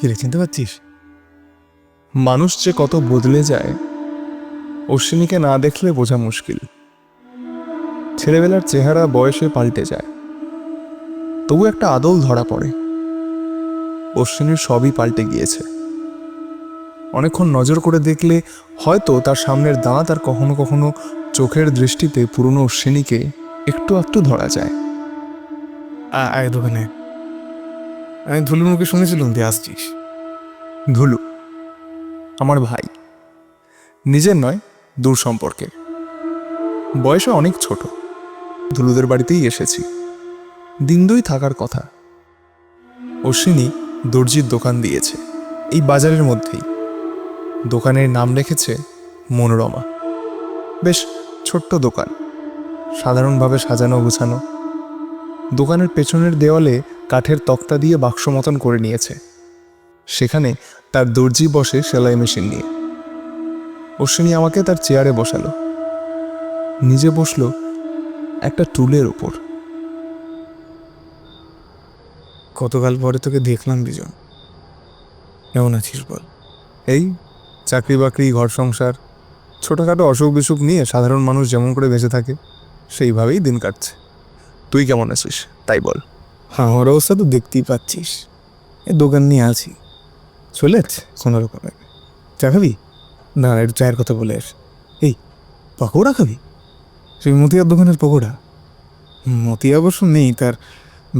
কি রে চিনতে পারছিস? মানুষ যে কত বদলে যায় অশ্বিনীকে না দেখলে বোঝা মুশকিল। ছেলেবেলার চেহারা বয়সে পাল্টে যায়। তবু একটা আদল ধরা পড়ে। অশ্বিনীর সবই পাল্টে গিয়েছে। অনেকক্ষণ নজর করে দেখলে হয়তো তার সামনের দাঁত আর কখনো কখনো চোখের দৃষ্টিতে পুরনো অশ্বিনীকে একটু একটু ধরা যায়। আয় দোকানে। আমি ধুলুর মুখে শুনেছিলাম তুই আসছিস। ধুলু, আমার ভাই। নিজের নয়, দূর সম্পর্কে। বয়সে অনেক ছোট। ধুলুদের বাড়িতেই এসেছি। দিন দুই থাকার কথা। অশ্বিনী দর্জির দোকান দিয়েছে। এই বাজারের মধ্যেই। দোকানের নাম রেখেছে মনোরমা। বেশ ছোট্ট দোকান। সাধারণভাবে সাজানো গুছানো দোকানের পেছনের দেওয়ালে কাঠের তক্তা দিয়ে বাক্স মতন করে নিয়েছে। সেখানে তার দর্জি বসে সেলাই মেশিন নিয়ে। অশ্বিনী আমাকে তার চেয়ারে বসালো। নিজে বসল একটা টুলের ওপর কতকাল পরে তোকে দেখলাম বিজন। কেমন আছিস বল? এই, চাকরি বাকরি, ঘর সংসার, ছোটোখাটো অসুখ বিসুখ নিয়ে সাধারণ মানুষ যেমন করে বেঁচে থাকে, সেইভাবেই দিন কাটছে। তুই কেমন আছিস? তাই বল। আমার অবস্থা তো দেখতেই পাচ্ছিস। এ দোকান নিয়ে আছি। চলে যাচ্ছে কোনো রকমে চা খাবি? না একটু চায়ের কথা বলে এই পকোড়া খাবি? সেই মতিয়ার দোকানের পকোড়া? মতিয়া অবশ্য নেই তার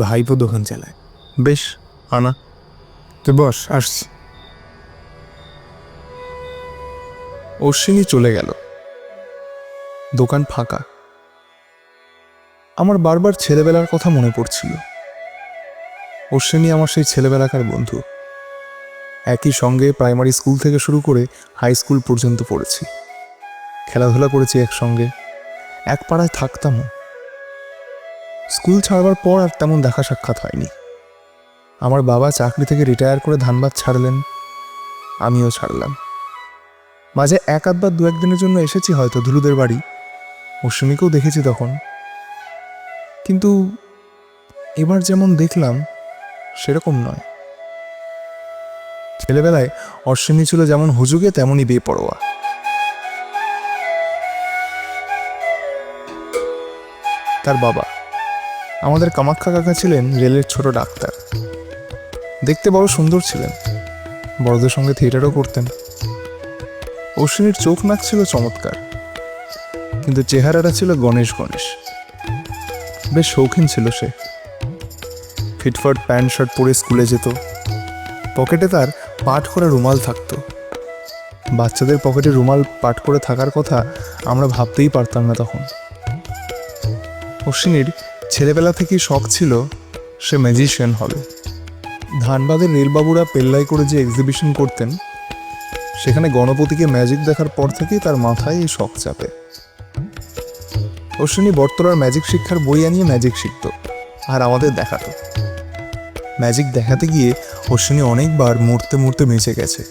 ভাইপো দোকান চালায়। বেশ আনা। তুই বস আসছি। অশ্বিনী চলে গেল। দোকান ফাঁকা। আমার বারবার ছেলেবেলার কথা মনে পড়ছিল। অশ্বিনী আমার সেই ছেলেবেলাকার বন্ধু। একই সঙ্গে প্রাইমারি স্কুল থেকে শুরু করে হাই স্কুল পর্যন্ত পড়েছি। খেলাধুলা করেছি একসঙ্গে। এক পাড়ায় থাকতামও। স্কুল ছাড়বার পর আর তেমন দেখা সাক্ষাৎ হয়নি। আমার বাবা চাকরি থেকে রিটায়ার করে ধানবাদ ছাড়লেন। আমিও ছাড়লাম। মাঝে এক আধবার দু একদিনের জন্য এসেছি হয়তো ধুলুদের বাড়ি। অশ্বিনীকেও দেখেছি তখন। কিন্তু এবার যেমন দেখলাম সেরকম নয়। ছেলেবেলায় অশ্বিনী ছিল যেমন হুজুগে, তেমনই বেপরোয়া। তার বাবা, আমাদের কামাখ্যা কাকা ছিলেন রেলের ছোট ডাক্তার। দেখতে বড় সুন্দর ছিলেন। বড়দের সঙ্গে থিয়েটারও করতেন। অশ্বিনীর চোখ নাক ছিল চমৎকার, কিন্তু চেহারাটা ছিল গণেশ গণেশ। বেশ শৌখিন ছিল সে। ফিটফাট প্যান্ট শার্ট পরে স্কুলে যেত। পকেটে তার পাট করা রুমাল থাকতো। বাচ্চাদের পকেটে রুমাল পাট করে থাকার কথা আমরা ভাবতেই পারতাম না তখন। অশ্বিনীর ছেলেবেলা থেকেই শখ ছিল সে ম্যাজিশিয়ান হবে। ধানবাদের রেলবাবুরা পেল্লাই করে যে এক্সিবিশন করতেন, সেখানে গণপতিকে ম্যাজিক দেখার পর থেকেই তার মাথায় এই শখ চাপে। অশ্বিনী বর্তরার ম্যাজিক শিক্ষার বই আনিয়ে ম্যাজিক শিখত আর আমাদের দেখাতো। ম্যাজিক দেখাতে গিয়ে অশ্বিনী অনেকবার মরতে মরতে বেঁচে গেছে।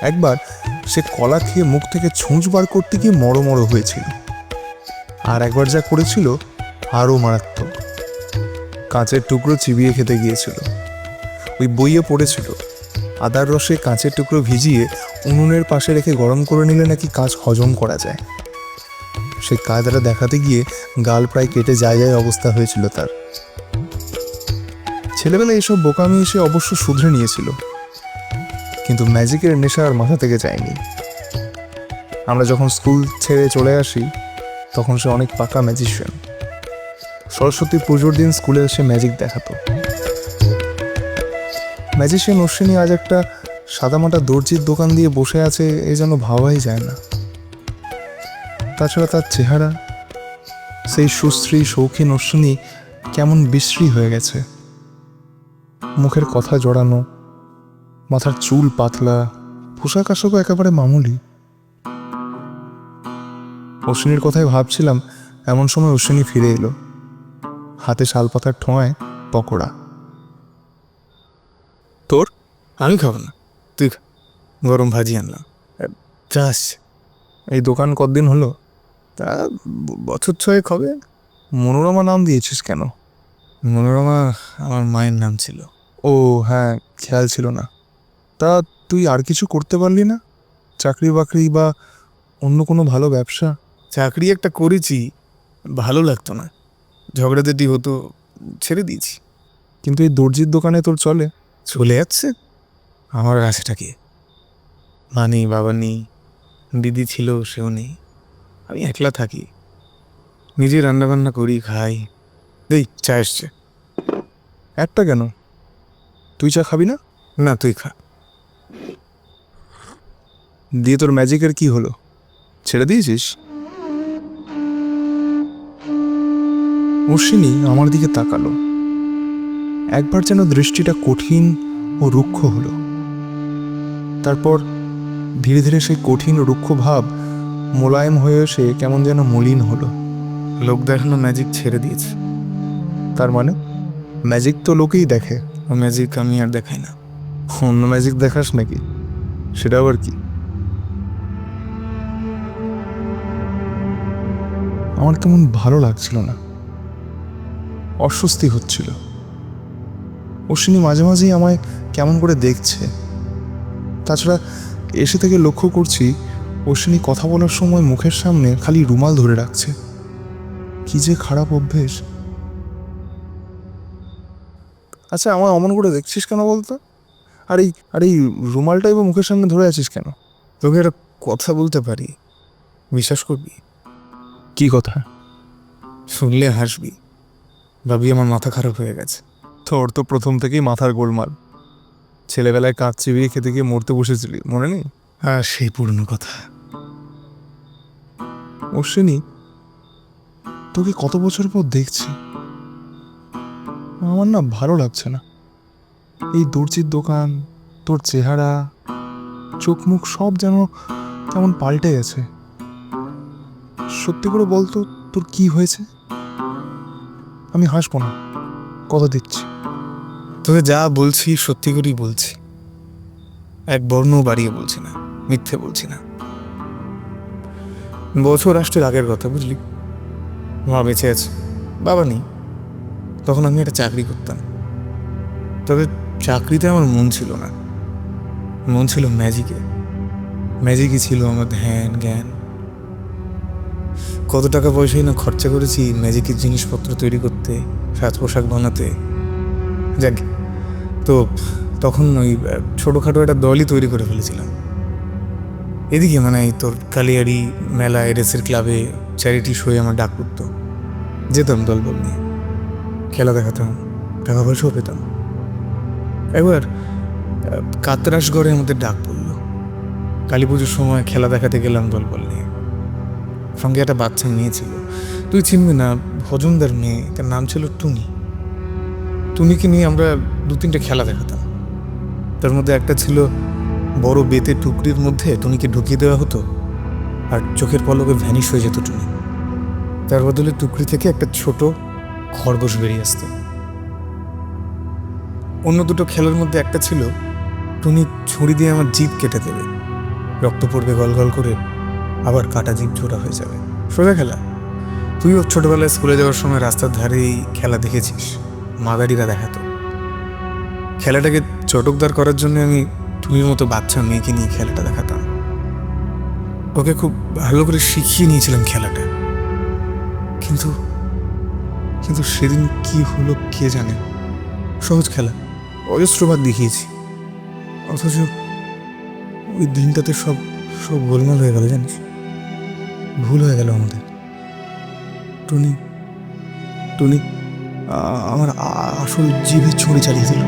একবার সে কলা খেয়ে মুখ থেকে ছুঁচ বার করতে গিয়ে মরো মরো হয়েছিল। আর একবার যা করেছিল, আরও মারাত্মক। কাঁচের টুকরো চিবিয়ে খেতে গিয়েছিল। ওই বইয়ে পড়েছিল, আদার রসে কাঁচের টুকরো ভিজিয়ে উনুনের পাশে রেখে গরম করে নিলে নাকি কাঁচ হজম করা যায়। সেই কায়দাটা দেখাতে গিয়ে গাল প্রায় কেটে যায় যায় অবস্থা হয়েছিল তার। ছেলেবেলায় এসব বোকামি এসে অবশ্য শুধরে নিয়েছিল। কিন্তু ম্যাজিকের নেশা আর মাথা থেকে যায়নি। আমরা যখন স্কুল ছেড়ে চলে আসি, তখন সে অনেক পাকা ম্যাজিশিয়ান। সরস্বতী পুজোর দিন স্কুলে এসে ম্যাজিক দেখাতো। ম্যাজিশিয়ান অশ্বিনী আজ একটা সাদামাটা দর্জির দোকান দিয়ে বসে আছে, এ যেন ভাবাই যায় না। তাছাড়া তার চেহারা, সেই সুশ্রী, শৌখিন অশ্বিনী কেমন বিশ্রী হয়ে গেছে। মুখের কথা জড়ানো মাথার চুল পাতলা পোশাক আশাকও একেবারে মামুলি। অশ্বিনীর কথাই ভাবছিলাম এমন সময় অশ্বিনী ফিরে এলো। হাতে শালপাতার ঠোঁয়ায় পকোড়া। তোর? আমি খাব না। তুই খা। গরম ভাজি আনলাম। চাস এই দোকান কতদিন হলো? তা বছর ছয়েক হবে। মনোরমা নাম দিয়েছিস কেন? মনোরমা আমার মায়ের নাম ছিল। ও হ্যাঁ খেয়াল ছিল না। তা তুই আর কিছু করতে পারলি না? চাকরি বাকরি বা অন্য কোনো ভালো ব্যবসা? চাকরি একটা করেছি ভালো লাগতো না। ঝগড়াঝাটি হতো ছেড়ে দিয়েছি। কিন্তু এই দর্জির দোকানে তোর চলে? চলে যাচ্ছে। আমার কাছেটা কি? মা নেই বাবা নেই দিদি ছিল সেও নেই। আমি একলা থাকি। নিজে রান্নাবান্না করি খাই। দেই চা এসছে। একটা কেন? তুই চা খাবি না? না, তুই খা। দিয়ে তোর ম্যাজিকের কি হলো? ছেড়ে দিয়েছিস? অশ্বিনী আমার দিকে তাকালো। একবার যেন দৃষ্টিটা কঠিন ও রুক্ষ হলো। তারপর ধীরে ধীরে সেই কঠিন রুক্ষ ভাব মোলায়েম হয়ে এসে কেমন যেন মলিন হলো। লোক দেখানো ম্যাজিক ছেড়ে দিয়েছে। তার মানে? ম্যাজিক তো লোকেই দেখে। ম্যাজিক আমি আর দেখাই না। অন্য ম্যাজিক দেখাস নাকি? সেটা আবার কি? আমার কেমন ভালো লাগছিল না। অস্বস্তি হচ্ছিল। অশ্বিনী মাঝে মাঝেই আমায় কেমন করে দেখছে। তাছাড়া এসে থেকে লক্ষ্য করছি, অশ্বিনী কথা বলার সময় মুখের সামনে খালি রুমাল ধরে রাখছে। কি যে খারাপ অভ্যেস। আচ্ছা আমার অমন করে দেখছিস কেন বলতো? আর এই আর এই রুমালটাই বা মুখের সামনে ধরে আছিস কেন? তোকে একটা কথা বলতে পারি। বিশ্বাস করবি? কি কথা? শুনলে হাসবি। ভাবি আমার মাথা খারাপ হয়ে গেছে। তোর তো প্রথম থেকেই মাথার গোলমাল। ছেলেবেলায় কাজ চিবিয়ে খেতে গিয়ে মরতে বসেছিলি মনে নেই? হ্যাঁ সেই পুরনো কথা। অশ্বিনী তোকে কত বছর পর দেখছি? আমার না ভালো লাগছে না। এই দর্জির দোকান, তোর চেহারা চোখ মুখ সব যেন কেমন পাল্টে গেছে। সত্যি করে বলতো, তোর কি হয়েছে? আমি হাসবো না, কথা দিচ্ছি। তোকে যা বলছি, সত্যি করেই বলছি। এক বর্ণ বাড়িয়ে বলছি না, মিথ্যে বলছি না। বছর রাষ্ট্রের আগের কথা, বুঝলি? মা বেঁচে আছে, বাবা নেই। তখন আমি একটা চাকরি করতাম। তবে চাকরিতে আমার মন ছিল না। মন ছিল ম্যাজিকে ম্যাজিকই ছিল আমার ধ্যান, জ্ঞান। কত টাকা পয়সাই না খরচা করেছি ম্যাজিকের জিনিসপত্র তৈরি করতে, সাজ পোশাক বানাতে। যাক, তো তখন ওই ছোটোখাটো একটা দলই তৈরি করে ফেলেছিলাম। এদিকে মানে এই তোর কালিয়ারি মেলা এরেসের ক্লাবে চ্যারিটি শোয়ে আমার ডাক পড়তো যেতাম দল বল নিয়ে। খেলা দেখাতাম, টাকা পয়সাও পেতাম। একবার কাতরাসগড়ে আমাদের ডাক পড়ল। কালী পুজোর সময় খেলা দেখাতে গেলাম দল বল নিয়ে। সঙ্গে একটা বাচ্চা মেয়ে ছিল। তুই চিনবি না ভজনদার মেয়ে, তার নাম ছিল টুনি। টুনিকে নিয়ে আমরা দু তিনটে খেলা দেখাতাম। তার মধ্যে একটা ছিল বড় বেতে টুকরির মধ্যে টুনিকে ঢুকিয়ে দেওয়া হতো, আর চোখের পলকে ভ্যানিশ হয়ে যেত টুনি। তার বদলে টুকরি থেকে একটা ছোট খরগোশ বেরিয়ে আসত। অন্য দুটো খেলার মধ্যে একটা ছিল, টুনি ছুরি দিয়ে আমার জিভ কেটে দেবে। রক্ত পড়বে গল গল করে, আবার কাটা জিভ ছোটা হয়ে যাবে। সোজা খেলা। তুইও ছোটবেলায় স্কুলে যাওয়ার সময় রাস্তার ধারেই খেলা দেখেছিস, মাদারিরা দেখাতো। খেলাটাকে চটকদার করার জন্য আমি তুমির মতো বাচ্চা মেয়েকে নিয়ে খেলাটা দেখাতাম। ওকে খুব ভালো করে শিখিয়ে নিয়েছিলাম খেলাটা। কিন্তু কিন্তু সেদিন কি হলো কে জানে। সহজ খেলা অজস্রবার দেখিয়েছি। অথচ ওই দিনটাতে সব সব গোলমাল হয়ে গেল জানিস। ভুল হয়ে গেল আমাদের। টুনি টুনি আমার আসল জিভে ছুরি চালিয়ে দিল।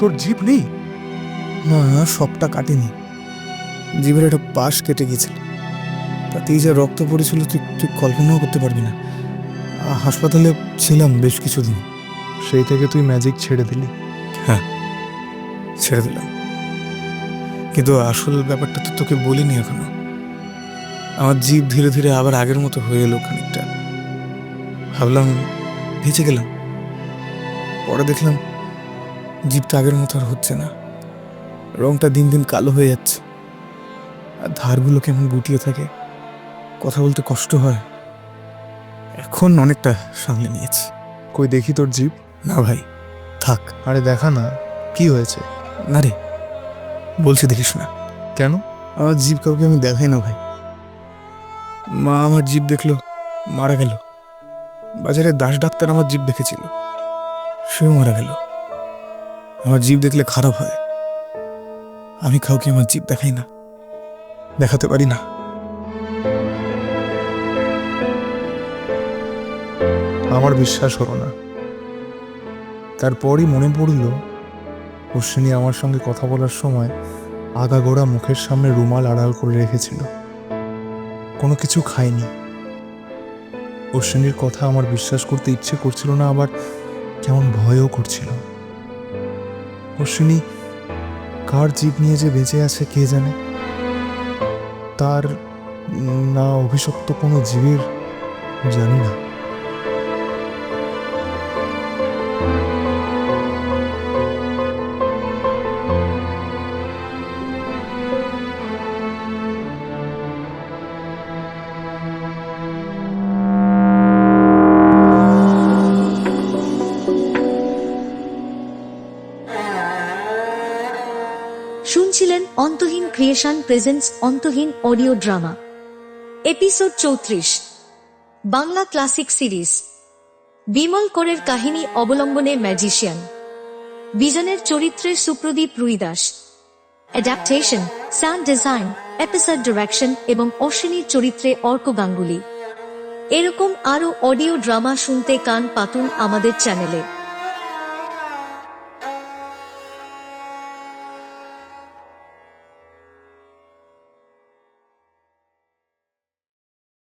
তোর জিপ নেই? না সবটা কাটেনি। জিভের একটা পাশ কেটে গিয়েছিল। তাতেই যা রক্ত পড়েছিল তুই তুই কল্পনাও করতে পারবি না। হাসপাতালে ছিলাম বেশ কিছুদিন। সেই থেকে তুই ম্যাজিক ছেড়ে দিলি। হ্যাঁ। ছেড়ে দিলাম। কিন্তু আসল ব্যাপারটা তো তোকে বলিনি এখনও। আমার জীব ধীরে ধীরে আবার আগের মতো হয়ে এলো খানিকটা। ভাবলাম ভেঁচে গেলাম। পরে দেখলাম জীবটা আগের মতো আর হচ্ছে না। রংটা দিন দিন কালো হয়ে যাচ্ছে। ধারগুলো কেমন গুটিয়ে থাকে কথা বলতে কষ্ট হয়। এখন অনেকটা সামলে নিয়েছি। কই দেখি তোর জিপ না ভাই থাক। আরে দেখা না কি হয়েছে? না রে বলছি দেখিস না। কেন? আমার জীব কাউকে আমি দেখাই না ভাই। মা আমার জীব দেখল মারা গেল। বাজারে দাস ডাক্তার আমার জীব দেখেছিল সেও মারা গেল। আমার জীব দেখলে খারাপ হয়। আমি কাউকে আমার জীব দেখাই না। দেখাতে পারি না। আমার বিশ্বাস হলো না। তারপরই মনে পড়ল, অশ্বিনী আমার সঙ্গে কথা বলার সময় আগাগোড়া মুখের সামনে রুমাল আড়াল করে রেখেছিল। কোনো কিছু খায়নি। অশ্বিনীর কথা আমার বিশ্বাস করতে ইচ্ছে করছিল না, আবার কেমন ভয়ও করছিল। অশ্বিনী, কার জীব নিয়ে যে বেঁচে আছে কে জানে? তার না অভিশপ্ত কোনো জীবের জানি না। Antaheen creation presents Antaheen audio drama. Episode চৌত্রিশ। Bangla classic series. বিমল করের কাহিনী অবলম্বনে ম্যাজিশিয়ান। বিজনের চরিত্রে Supradip Ruidas. Adaptation sound design episode direction এবং অশ্বিনীর চরিত্রে অর্ক গাঙ্গুলি। এরকম আরও অডিও ড্রামা শুনতে কান পাতুন আমাদের চ্যানেলে।